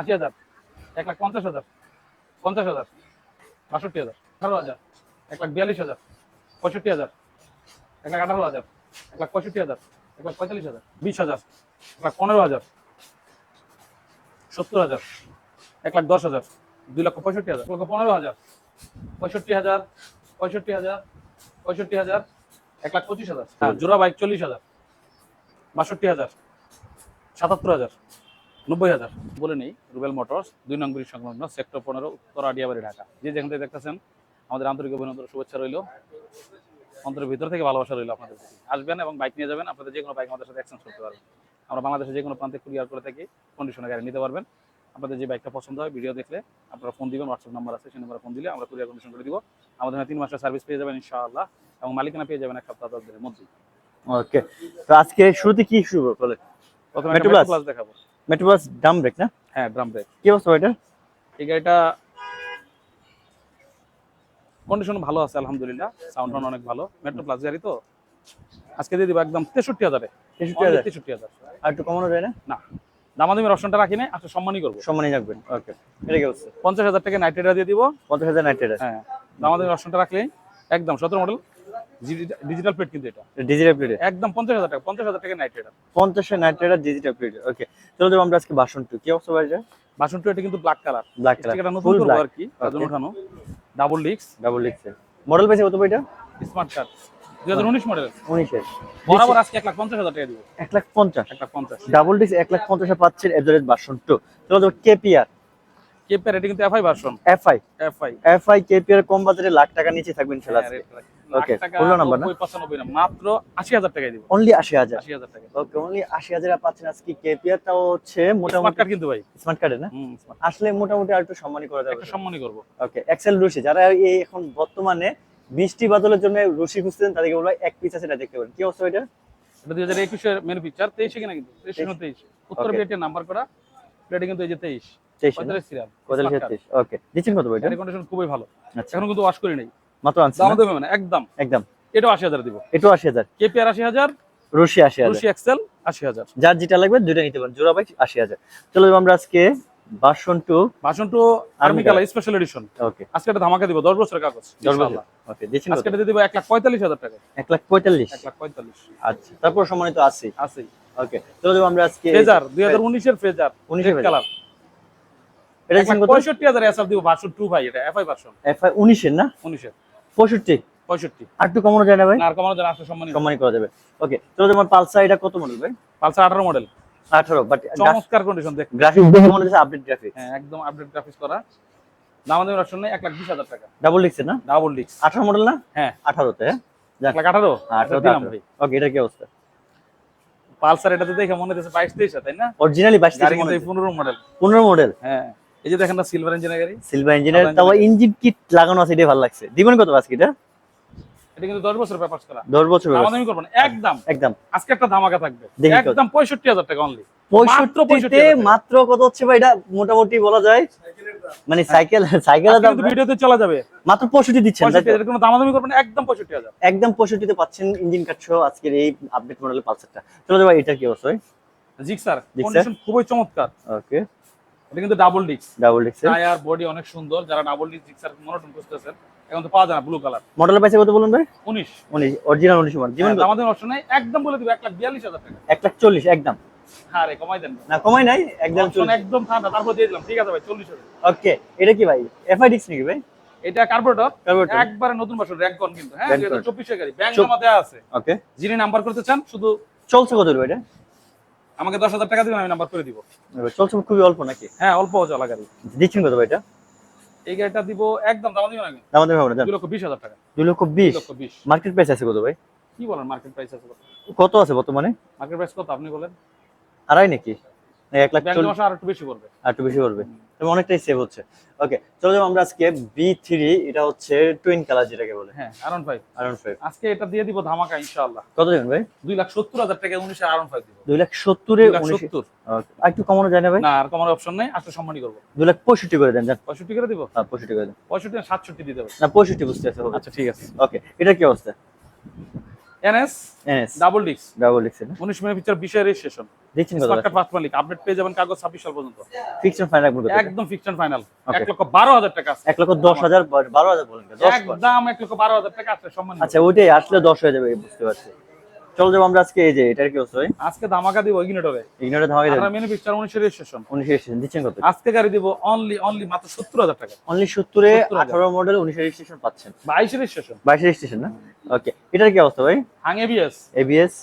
আশি হাজার, এক লাখ পঞ্চাশ হাজার পঞ্চাশ হাজার, বাষট্টি হাজার, আঠারো হাজার, এক লাখ বিয়াল্লিশ হাজার, পঁয়ষট্টি হাজার, এক লাখ আঠারো হাজার, এক লাখ পঁয়ষট্টি হাজার, এক লাখ পঁয়তাল্লিশ হাজার, বিশ হাজার, এক লাখ পনেরো হাজার, সত্তর হাজার, এক লাখ দশ হাজার, দুই লক্ষ পঁয়ষট্টি হাজার লক্ষ পনেরো হাজার, পঁয়ষট্টি হাজার পঁয়ষট্টি হাজার পঁয়ষট্টি হাজার, এক লাখ পঁচিশ হাজার হ্যাঁ জোড়া বাইক চল্লিশ হাজার, বাষট্টি হাজার, সাতাত্তর হাজার নব্বই হাজার। বলে নেই রুবেল মোটরস দুই নং ব্রিজ সংলগ্ন সেক্টর পনেরো উত্তর আডিয়াবাড়ি ঢাকা। যে যেখান থেকে দেখতেছেন আমাদের আন্তরিক অভিনন্দন শুভেচ্ছা রইল। অন্তরের ভিতর থেকে ভালোবাসা রইল আপনাদের আসবেন এবং বাইক নিয়ে যাবেন আপনাদের যে কোনো বাইক আমাদের সাথে এক্সচেঞ্জ করতে পারবেন। আমরা বাংলাদেশে যে কোনো প্রান্তে কুরিয়ার করে থাকি কন্ডিশনে গাড়ি নিতে পারবেন। আপনাদের যে বাইকটা পছন্দ হয় ভিডিও দেখলে আপনারা ফোন দিবেন হোয়াটসঅ্যাপ নাম্বার আছে সেই নাম্বারে ফোন দিলে আমরা কুরিয়ার কন্ডিশন করে দিব। আমাদের তিন মাসের সার্ভিস পেয়ে যাবেন ইনশাআল্লাহ। এবং মালিকানা পেয়ে যাবেন এক সপ্তাহ দশ দিনের মধ্যেই। ওকে তো আজকে শুরুতে কি শুরু বলে প্রথমে দেখাবো। মেট্রোবাস ডাম ব্রেক না হ্যাঁ ড্রাম ব্রেক কি অবস্থা এটা এই গাড়িটা কন্ডিশন ভালো আছে আলহামদুলিল্লাহ। সাউন্ড অনেক ভালো। মেট্রো প্লাস গাড়ি তো? আজকে দিয়ে দিব একদম তেষট্টি হাজারে। তেষট্টি হাজার? আর একটু কমানো যায় না? না। দামাদামির অপশনটা রাখি নাই আজকে সম্মানই করব। সম্মানই রাখবেন। ওকে এটা কি পঞ্চাশ হাজার টাকা নাইট রাইডার দিয়ে দিব। পঞ্চাশ হাজার নাইট রাইডার হ্যাঁ। দামাদামির অপশনটা রাখলে একদম সতেরো মডেল ডিজিটাল প্লেট কিন্তু এটা। ডিজিটাল প্লেট একদম পঞ্চাশ হাজার টাকা পঞ্চাশ হাজার টাকা নাইট রাইডার পঞ্চাশের Knight Rider digital plate okay যাব আমরা আজকে বাসন টু কি অবস্থা ভাই বাসন টু এটা কিন্তু ব্ল্যাক কালার ব্ল্যাক কালার এটা নতুন করব আর কি তার উঠানো। ডাবল ডিক্স ডাবল লিখছে মডেল পাইছে কত ভাইটা স্মার্ট কার্ড বরাবর আজকে টাকা দিব। ডাবল পাচ্ছেন এভারেজ বাসন টু। কেপিআর এটা কিন্তু FI version FI FI FI KPR কম বাজারে লাখ টাকা নিচে থাকবেন ইনশাআল্লাহ Okay, ষোলো number না? মাত্র আশি হাজার টাকায় দিব। অনলি আশি হাজার। আশি হাজার টাকা ওকে অনলি আশি হাজার পাচ্ছেন আজকে কেপিআর হচ্ছে মোটামুটি কার্ড কিন্তু ভাই। স্মার্ট কার্ডে না? আসলে মোটামুটি আর একটু সম্মানই করা যাবে। সম্মানই করব। ওকে এক্সেল রুশি যারা এই এখন বর্তমানে বৃষ্টি বাদলের জন্য রুশি খুঁজতেন তাদেরকে বলব এক পিস আছে এটা দেখতে পারেন। কি অবস্থা এটা এটা দুই হাজার একুশের মেনু পিকচার তেইশে কিনা কিন্তু তেইশ তেইশ। উত্তর. নাম্বার করা প্লেটে কিন্তু এই যে তেইশ। ওকে দিচ্ছেন কত এটা কন্ডিশন খুবই ভালো। আচ্ছা। এখনও কিন্তু ওয়াশ করি নাই। মাত্র আনছি দাম দেবে মানে একদম। একদম। আশি হাজার দিব। এটাও আশি হাজার। কেপিআর আশি হাজার রুশি আশি হাজার। রুশি এক্সেল আশি হাজার। যার যেটা লাগবে দুইটা নিতে পারেন। জোড়া বাইক আশি হাজার। চলো যাব আমরা আজকে বাসন টু ভাষণ two army Army special edition okay আজকে এটা ধামাকা দিব দশ বছরের কাগজ দশ বছর। ওকে দিচ্ছেন আজকে এটা দিব এক লাখ পঁয়তাল্লিশ হাজার টাকা। এক লাখ পঁয়তাল্লিশ। এক লাখ পঁয়তাল্লিশ। আচ্ছা তারপর সম্মানিত আছে। আছে। ওকে চলো আমরা আজকে ফেজার দুই হাজার উনিশের ফেজার 19 এর কালার এটা দিচ্ছেন কত? পঁয়ষট্টি হাজার এসআর দিব ভার্সন টু ভাই এটা এফআই ভার্সন এফআই উনিশের না? উনিশের। পঁয়ষট্টি। পঁয়ষট্টি। আর একটু কমানো যায় না ভাই? আর কমানো যায় না, আসলে সম্মানিত। সম্মানই করা যাবে। ওকে চলো যেমন পালসার এটা কত মডেল ভাই? পালসার আঠারো মডেল আঠারো বাট চমৎকার কন্ডিশন দেখ গ্রাফিক্স দেখে মনে হচ্ছে আপডেট গ্রাফিক্স হ্যাঁ একদম আপডেট গ্রাফিক্স করা। দাম আমাদের অপশন নেই এক লাখ বিশ হাজার টাকা। ডাবল ডিক্সের না? ডাবল ডিক্স আঠারো মডেল না? হ্যাঁ। আঠারোতে হ্যাঁ? এক লাখ আঠারো। আঠারো দিলাম ভাই। ওকে এটা কি অবস্থা? পালসার এটাতে দেখে মনে হচ্ছে বাইশ তেইশ তাই না? অরিজিনালি বাইশ এই পনেরো মডেল পনেরো মডেল হ্যাঁ। এই যে দেখেন না সিলভার ইঞ্জিনের গাড়ি। সিলভার ইঞ্জিনের তাও ইঞ্জিন কিট লাগানো আছে এটাই ভালো লাগছে। দিবেন কত আজকে এটা? এটা কিন্তু দশ বছর পেপার করা দশ বছর বয়স। আমাদের করব না একদম। একদম। আজকে একটা ধামাকা থাকবে। একদম পঁয়ষট্টি হাজার টাকা অনলি 65,000 মাত্র কত হচ্ছে ভাই? এটা মোটামুটি বলা যায় মানে সাইকেল সাইকেলের দাম ভিডিওতে চলা যাবে। মাত্র পঁয়ষট্টি দিচ্ছেন তাই পঁয়ষট্টি তো? হাজার কোনো দামাদামি করবেন একদম পঁয়ষট্টি হাজার। একদম পঁয়ষট্টিতে পাচ্ছেন ইঞ্জিন কাট সহ আজকের এই আপডেট মডেলের পালসারটা চলো যাব এটা কি অবশ্যই জিক্সার? কন্ডিশন খুবই চমৎকার। ওকে এটা কিন্তু ডাবল ডিক্স ডাবল ডিক্সের টায়ার বডি অনেক সুন্দর। যারা ডাবল ডিক্স জিক্সার মনোটন খুঁজতেছেন এখন তো পাওয়া যায় না ব্লু কালার মডেল পাইছে কত বলুন ভাই? উনিশ। উনিশ অরিজিনাল উনিশ মডেল দিবেন কত? আমাদের অপশন নেই একদম বলে দিব এক লাখ বিয়াল্লিশ হাজার টাকা। এক লাখ চল্লিশ একদম। হ্যাঁ রে কমাই দেন। না কমাই নাই একদম একদম ঠান্ডা তারপর দিয়ে দিলাম। ঠিক আছে ভাই চল্লিশ হাজার। ওকে এটা কি ভাই? এফআই ডিক্স নাকি ভাই? এটা কার্বোরেটর? একবারে নতুন বছর র্যাঙ্কন কিন্তু। হ্যাঁ Rank দুই on। হাজার গাড়ি। ব্যাংক জমা দেওয়া আছে। ওকে যিনি নাম্বার করতে চান শুধু চলছে কত এটা? আমাকে দশ হাজার টাকা দিবেন আমি নাম্বার করে দিব। চলছে খুবই অল্প নাকি? হ্যাঁ অল্প চলা গাড়ি। দিচ্ছেন কত ভাইটা এই গাড়িটা দিব একদম দাম দিবেন আমি দাম দিবেন দুই লক্ষ বিশ হাজার টাকা। দুই লক্ষ দুই বিশ? লক্ষ বিশ। মার্কেট প্রাইস আছে কত ভাই? কি বলেন মার্কেট প্রাইস আছে কত? আছে বর্তমানে? মার্কেট প্রাইস কত আপনি বলেন। আড়াই নাকি? এক লাখ চল্লিশ? আর একটু বেশি পড়বে আর একটু বেশি করবে। তবে অনেকটাই সেভ হচ্ছে। ওকে চলো যাব আমরা আজকে বি থ্রি এটা হচ্ছে টুইন কালার যেটাকে বলে। হ্যাঁ আরন ফাইভ আরন ফাইভ আজকে এটা দিয়ে দিব ধামাকা ইনশাআল্লাহ। কত দেবেন ভাই? দুই লাখ সত্তর হাজার টাকা উনিশে আরন ফাইভ দিব। দুই লাখ সত্তরে সত্তর। আর একটু কমানো যায় না ভাই? না আর কমার অপশন নেই আসলে সম্মানই করব। দুই লাখ পঁয়ষট্টি করে দেন পঁয়ষট্টি করে দিব? হ্যাঁ পঁয়ষট্টি করে দেন। পঁয়ষট্টি সাতষট্টি দিয়ে দেবে। না পঁয়ষট্টি বুঝতে আছে আচ্ছা ঠিক আছে। ওকে এটা কি অবস্থা? NS NS. Double dix double dix না উনিশ মিনিট পিকচার বিশের রেজিস্ট্রেশন দিচ্ছেন কত স্মার্ট পাঁচ মালিক আপডেট পেয়ে যাবেন কাগজ ছাব্বিশ সাল পর্যন্ত। ফিক্সড ফাইনাল একদম ফিক্সড ফাইনাল Okay. এক লক্ষ বারো হাজার টাকা আছে। এক লক্ষ দশ হাজার বারো হাজার বলেন। কেন? দশ বার। একদম এক লক্ষ বারো হাজার টাকা আছে সম্মান আচ্ছা ওইটাই আসলে দশ হয়ে যাবে বুঝতে পারছি। চলো যাব আমরা আজকে এই যে এটার কি অবস্থা ভাই? আজকে ধামাকা দিব ইগনিটরে ইগনোরে ধামাকে দেবেন। আঠারো মিনিট পিকচার উনিশের রেজিস্ট্রেশন উনিশে এসেছেন দিচ্ছেন কত? আজকে গাড়ি দিব অনলি অনলি মাত্র সত্তর হাজার টাকা। অনলি সত্তরে 70,000 আঠারো মডেল উনিশে সেশন পাচ্ছেন। বাইশের রেজিস্ট্রেশন বাইশে রেজিস্ট্রেশন না? ওকে এটার কি অবস্থা ভাই? Hang ABS ABS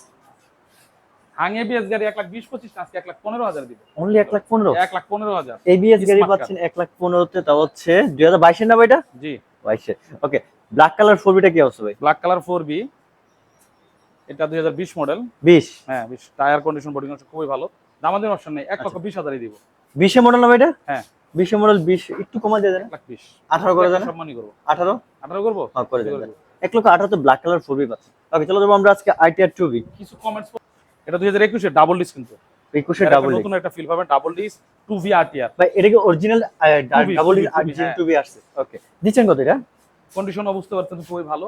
Hang ABS গাড়ি এক লাখ বিশ পঁচিশ না, আজকে এক লাখ পনেরো হাজার দিব। অনলি এক লাখ পনেরো? এক লাখ পনেরো হাজার। এবিএস গাড়ি পাচ্ছেন এক লাখ পনেরোতে তা হচ্ছে দুই হাজার বাইশের না ভাই এটা? জি। বাইশে ওকে ব্ল্যাক কালার ফোর বিটা কি অবস্থা ভাই? ব্ল্যাক কালার ফোর বি এটা দুই হাজার বিশ মডেল বিশ? হ্যাঁ বিশ। টায়ার কন্ডিশন বোর্ডিং খুবই ভালো। দামাদের অপশন নেই। এক লক্ষ বিশ হাজারই দিব। বিশে মডেল ভাই এটা? হ্যাঁ। বিশে মডেল বিশ একটু কমা দিয়ে দেন। লাখ বিশ। আঠারো করে দেন। সম্মানই করব। আঠারো? আঠারো করব? হ্যাঁ করে দেন। এক লক্ষ আঠারোতে ব্ল্যাক কালার ফোর বি পাচ্ছেন ওকে চলো যাব আমরা আজকে আইটিআর টু বি কিছু কমেন্টস এটা দুই হাজার একুশে ডাবল ডিস কিন্তু। একুশে ডাবল নতুন একটা ফিল পাবেন। Double disc two V R T R ভাই এটা কি অরিজিনাল ডাবল 2B, আর্জিন হ্যাঁ। টু বি আসছে। ওকে দিচ্ছেন কত এটা? কন্ডিশন বুঝতে পারছেন খুবই ভালো।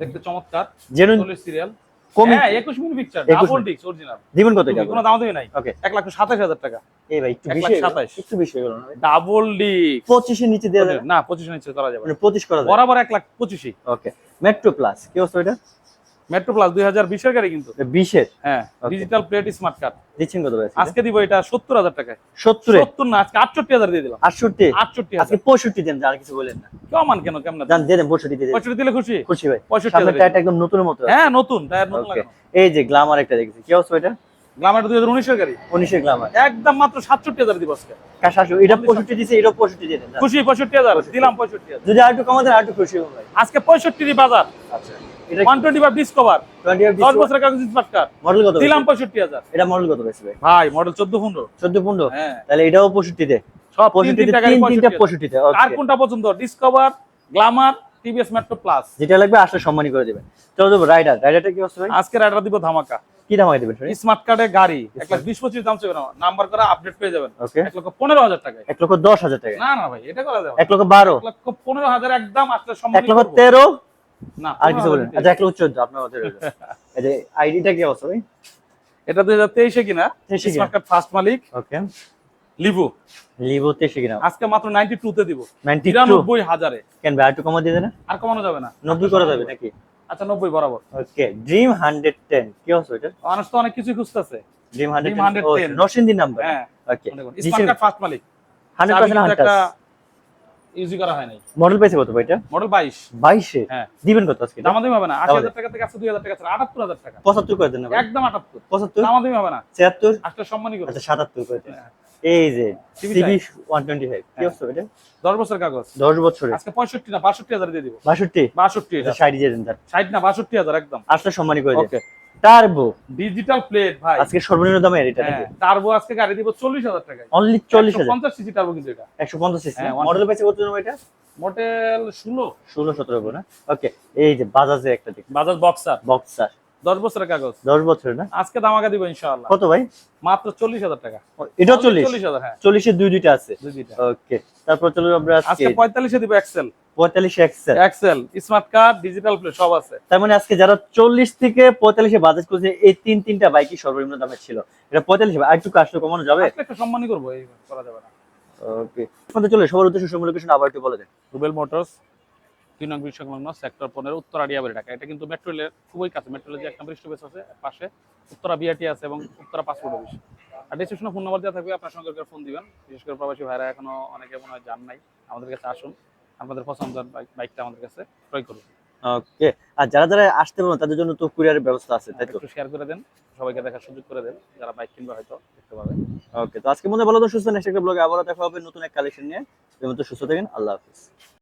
দেখতে চমৎকার। জেনুইন সিরিয়াল কমই হ্যাঁ একুশ minute picture double minute. Disc original দিবেন কত এটা কোনো দাম দেবে নাই। ওকে এক লাখ সাতাশ হাজার টাকা। এই ভাই একটু এক বেশি লাখ হয়ে গেল। সাতাশ। একটু বেশি না ভাই? ডাবল ডিস পঁচিশের নিচে দেওয়া যাবে না পঁচিশ নিচে করা যাবে মানে পঁচিশ করা যাবে বরাবর এক লাখ পঁচিশই। ওকে মেট্রো প্লাস কি অবস্থা এটা? মেট্রো প্লাস দুই হাজার বিশের গাড়ি কিন্তু। বিশের? হ্যাঁ ডিজিটাল প্লেট স্মার্ট কার্ড দিচ্ছেন কত আজকে দিব এটা সত্তর হাজার টাকায়। সত্তরে? সত্তর না আজকে আটষট্টি হাজার দিয়ে দিলাম। আটষট্টি? আটষট্টি আজকে পঁয়ষট্টি দেন আর কিছু বলেন না। কেমন কেন কেমন দিয়ে দেন পঁয়ষট্টি দিয়ে পঁয়ষট্টি দিলে খুশি? খুশি ভাই। পঁয়ষট্টি টায়ারটা একদম নতুনের মতো। হ্যাঁ নতুন টায়ার নতুন এই যে গ্লামার একটা দেখেছি। কি অবস্থা এটা? গ্লামার দুই হাজার উনিশের গাড়ি। উনিশের গ্লামার একদম মাত্র সাতষট্টি হাজার দিব আজকে। এটা পঁয়ষট্টি দিছে এটা পঁয়ষট্টি দিয়ে দেন খুশি পঁয়ষট্টি হাজার। দিলাম পঁয়ষট্টি যদি আর একটু কমাতেন আর একটু খুশি হব আজকে পঁয়ষট্টি বাজার। আচ্ছা। এটা one twenty five discover twenty দশ বছরের কাগজ স্মার্ট মডেল কত দিলাম দিলাম পঁয়ষট্টি হাজার। এটা মডেল কত বেশি ভাই ভাই মডেল চোদ্দ পনেরো। চোদ্দ পনেরো? হ্যাঁ। তাহলে এটাও পঁয়ষট্টিতে? সব তিন পঁয়ষট্টিতে তিনটা গাড়ি তিন তিনটা পঁয়ষট্টি পঁয়ষট্টিতে আর কোনটা পছন্দ? Discover glamour TVS metro plus যেটা লাগবে আসলে সম্মানই করে দিবেন। চলো যাব রাইডার রাইডারটা কি ভাই? আজকে রাইডার দিব ধামাকা। কি দাম দিবেন স্মার্ট কার্ডে গাড়ি। এক লাখ বিশ পঁচিশ দাম চাইবে না। নাম্বার করা আপডেট পেয়ে যাবেন। ওকে লক্ষ পনেরো হাজার টাকায়। এক লক্ষ দশ হাজার টাকা না না ভাই এটা করা যাবে না। লক্ষ বারো। এক লক্ষ পনেরো হাজার একদম আসলে সম্মান লক্ষ তেরো। না আর কিছু বলেন। আচ্ছা এক চোদ্দ আপনার রইল। এই যে আইডিটা কি অবস্থা ভাই? এটা দুই হাজার তেইশে কিনা? স্মার্ট কার্ড ফার্স্ট মালিক। ওকে। লিভু লিভো তেইশে কিনা? আজকে মাত্র নাইনটি টু তে দিব। নাইনটি টু তিরানব্বই হাজারে। কেন ভাই একটু কমা দিয়ে দেন আর কমানো যাবে না। নব্বই করা যাবে নাকি? আচ্ছা নব্বই বরাবর। ওকে ড্রিম হান্ড্রেড টেন কি অবস্থা এটা মানুষ তো অনেক কিছু খুঁজতেছে। ড্রিম হান্ড্রেড Dream 110 নরসিংদীর নাম্বার হ্যাঁ। ওকে স্মার্ট কার্ড ফার্স্ট মালিক। হান্ড্রেড চাবি পার্সেন্ট কিন্তু একটা হান্টার ইউজি করা হয় নাই। মডেল পাইছে কত ভাই এটা মডেল বাইশ। বাইশে? হ্যাঁ। দিবেন কত আজকে? এটা? দামাদামি হবে না। আশি তাহলে? হাজার টাকা থেকে দুই হাজার টাকা ছাড়া আটাত্তর হাজার টাকা। পঁচাত্তর করে দেন না? একদম আটাত্তর। পঁচাত্তর? দামাদামি হবে না। ছিয়াত্তর? আসলে সম্মানই করবে। আচ্ছা সাতাত্তর করে দেন। হ্যাঁ। এই যে সিবি ওয়ান টোয়েন্টি ফাইভ। কি হ্যাঁ। অবস্থা এটা দশ বছর কাগজ। দশ বছরে আজকে পঁয়ষট্টি না বাষট্টি হাজার দিয়ে দিব। বাষট্টি? বাষট্টি হাজার। ষাট দিয়ে দেন ষাট না বাষট্টি হাজার একদম। আসলে সম্মানই করে দেন। ওকে। টার্বো ডিজিটাল প্লেট ভাই। আজকে সর্বনিম্ন দামে এটা নাকি হ্যাঁ টার্বো আজকে গাড়ি দিব চল্লিশ হাজার টাকায়। অনলি চল্লিশ হাজার। পঞ্চাশ সিসি টার্বো কিন্তু এটা। একশো পঞ্চাশ সিসি মডেল পাইছে কত নাম এটা? মডেল ষোলো। ষোলো সতেরো না? ওকে এই যে বাজাজে একটা দেখি। বাজাজ বক্সার বক্সার দশ বছরের কাগজ। দশ বছরের না? আজকে দামাকা দিব ইনশাআল্লাহ। কত ভাই? মাত্র চল্লিশ হাজার টাকা। এটাও চল্লিশ? চল্লিশ হাজার হ্যাঁ। চল্লিশের দুই দুইটা আছে? দুই দুইটা। ওকে তারপর চলো আমরা আজকে। পঁয়তাল্লিশে দিব এক্সেল পঁয়তাল্লিশ excel excel smart card digital plate সব আছে। তার মানে আজকে যারা চল্লিশ থেকে পঁয়তাল্লিশে বাজাজ করছে এই তিন তিনটা বাইকই সর্বনিম্ন দামে ছিল। এটা পঁয়তাল্লিশ আর একটু আসলে কমানো যাবে? একটা সম্মানই করব এই করা যাবে না। ওকে। চলে সবার উদ্দেশ্যে লোকেশন আবার একটু বলে দেন। রুবেল মোটরস দুই নং বিশ সংলগ্ন সেক্টর পনেরো উত্তরা ডিয়াবাড়ি ঢাকা। এটা কিন্তু মেট্রো রেলের খুবই কাছে মেট্রো রেলের যে এক নম্বর স্টপেজ আছে পাশে উত্তরা বিআরটি আছে এবং উত্তরা পাসপোর্ট অফিস আর ডিসক্রিপশনে ফোন নাম্বার দেওয়া থাকবে আপনার সঙ্গে ফোন দিবেন। বিশেষ করে প্রবাসী ভাইরা এখনও অনেকে মনে হয় জান নাই আমাদের কাছে আসুন। আপনাদের পছন্দের বাইক- বাইকটা আমাদের কাছে ক্রয় করুন। ওকে আর যারা যারা আসতে পারবেন তাদের জন্য তো কুরিয়ারের ব্যবস্থা আছে তাই তো? একটু শেয়ার করে দেন সবাইকে দেখার সুযোগ করে দেন যারা বাইক কিনবে হয়তো দেখতে পাবে। ওকে তো আজকে মনে ভালো তো সুস্থ নেক্সট একটা ব্লগে আবারও দেখা হবে নতুন এক কালেকশন নিয়ে। সেই মতো সুস্থ থাকেন আল্লাহ হাফিজ।